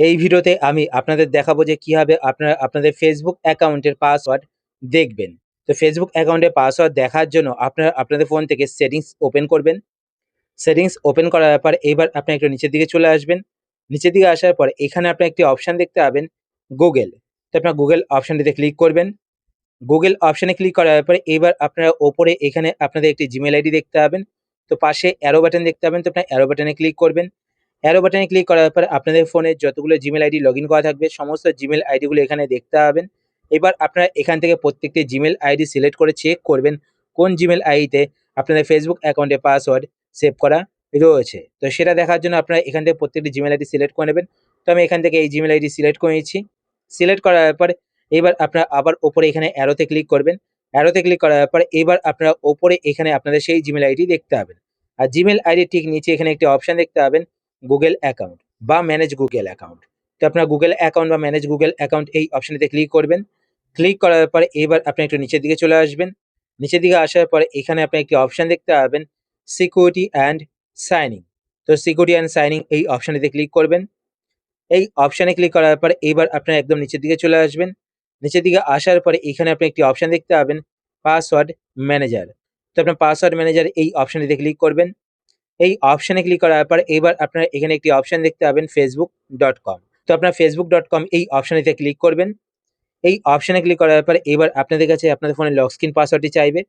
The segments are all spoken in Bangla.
এই ভিডিওতে আমি আপনাদের দেখাবো যে কীভাবে আপনারা আপনাদের ফেসবুক অ্যাকাউন্টের পাসওয়ার্ড দেখবেন। তো ফেসবুক অ্যাকাউন্টের পাসওয়ার্ড দেখার জন্য আপনারা আপনাদের ফোন থেকে সেটিংস ওপেন করবেন। সেটিংস ওপেন করার পর এবার আপনি একটু নিচের দিকে চলে আসবেন। নিচের দিকে আসার পর এখানে আপনি একটি অপশান দেখতে পাবেন গুগল তো আপনার গুগল অপশানটিতে ক্লিক করবেন। গুগল অপশানে ক্লিক করার পরে এবার আপনারা ওপরে এখানে আপনাদের একটি জিমেল আইডি দেখতে পাবেন। তো পাশে অ্যারো বাটন দেখতে পাবেন। তো আপনার অ্যারো বাটনে ক্লিক করবেন। অ্যারো বাটনে ক্লিক করার পর আপনাদের ফোনে যতগুলো জিমেল আইডি লগ করা থাকবে, সমস্ত জিমেল আইডিগুলো এখানে দেখতে পাবেন। এবার আপনারা এখান থেকে প্রত্যেকটি জিমেল আইডি সিলেক্ট করে চেক করবেন, কোন জিমেল আইডিতে আপনাদের ফেসবুক অ্যাকাউন্টে পাসওয়ার্ড সেভ করা রয়েছে। তো সেটা দেখার জন্য আপনারা এখান থেকে প্রত্যেকটি জিমেল আইডি সিলেক্ট করে নেবেন। তো আমি এখান থেকে এই জিমেল আইডি সিলেক্ট করে নিচ্ছি। সিলেক্ট করার পর এবার আপনারা আবার ওপরে এখানে অ্যারোতে ক্লিক করবেন। অ্যারোতে ক্লিক করার পর এবার আপনারা ওপরে এখানে আপনাদের সেই জিমেল আইডি দেখতে পাবেন। আর জিমেল আইডি ঠিক নিচে এখানে একটি অপশন দেখতে পাবেন। গুগল অ্যাকাউন্ট বা ম্যানেজ গুগল অ্যাকাউন্ট তো আপনার গুগল অ্যাকাউন্ট বা ম্যানেজ গুগল অ্যাকাউন্ট এই অপশনটিতে ক্লিক করবেন। ক্লিক করার পরে এবার আপনি একটু নিচের দিকে চলে আসবেন। নিচের দিকে আসার পরে এখানে আপনি একটি অপশন দেখতে পাবেন সিকিউরিটি অ্যান্ড সাইনিং তো সিকিউরিটি অ্যান্ড সাইনিং এই অপশনটিতে ক্লিক করবেন। এই অপশানে ক্লিক করার পর এবার আপনার একদম নিচের দিকে চলে আসবেন। নিচের দিকে আসার পরে এখানে আপনি একটি অপশন দেখতে পাবেন পাসওয়ার্ড ম্যানেজার তো আপনার পাসওয়ার্ড ম্যানেজার এই অপশানটিতে ক্লিক করবেন। এই অপশানে ক্লিক করার পর এবার আপনারা এখানে একটি অপশান দেখতে পাবেন ফেসবুক ডট কম তো আপনার ফেসবুক ডট কম এই অপশানেতে ক্লিক করবেন। এই অপশানে ক্লিক করার পর এবার আপনাদের কাছে আপনাদের ফোনে লক স্ক্রিন পাসওয়ার্ডটি চাইবে।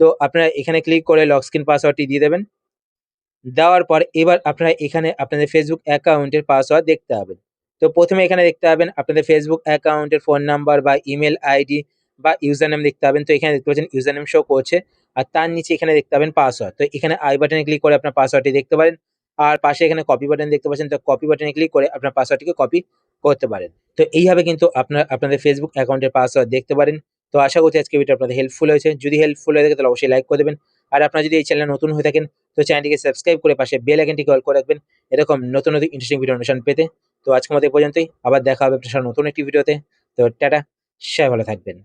তো আপনারা এখানে ক্লিক করে লক স্ক্রিন পাসওয়ার্ডটি দিয়ে দেবেন। দেওয়ার পর এবার আপনারা এখানে আপনাদের ফেসবুক অ্যাকাউন্টের পাসওয়ার্ড দেখতে পাবেন। তো প্রথমে এখানে দেখতে পাবেন আপনাদের ফেসবুক অ্যাকাউন্টের ফোন নাম্বার বা ইমেল আইডি বা ইউজার নেম দেখতে পাবেন। তো এখানে দেখতে পাচ্ছেন ইউজার নেম শো করছে। আর তার নিচে এখানে দেখতে পাবেন পাসওয়ার্ড তো এখানে আই বাটনে ক্লিক করে আপনার পাসওয়ার্ডটি দেখতে পারেন। আর পাশে এখানে কপি বাটন দেখতে পাচ্ছেন, তো কপি বাটনে ক্লিক করে আপনার পাসওয়ার্ডটিকে কপি করতে পারেন। তো এইভাবে কিন্তু আপনার, আপনাদের ফেসবুক অ্যাকাউন্টের পাসওয়ার্ড দেখতে পারেন। তো আশা করছি আজকে ভিডিও আপনাদের হেল্পফুল হয়েছে। যদি হেল্পফুল হয়ে থাকে, তাহলে অবশ্যই লাইক করে দেবেন। আর আপনারা যদি এই চ্যানেলে নতুন হয়ে থাকেন, তো চ্যানেলটিকে সাবস্ক্রাইব করে পাশে বেল আইকনটিকে অল করে রাখবেন। এরকম নতুন নতুন ইন্টারেস্টিং ভিডিও অনুষ্ঠান পেতে। তো আজকের মতো পর্যন্তই। আবার দেখা হবে আপনার নতুন একটি ভিডিওতে তো টাটা, সবাই ভালো থাকবেন।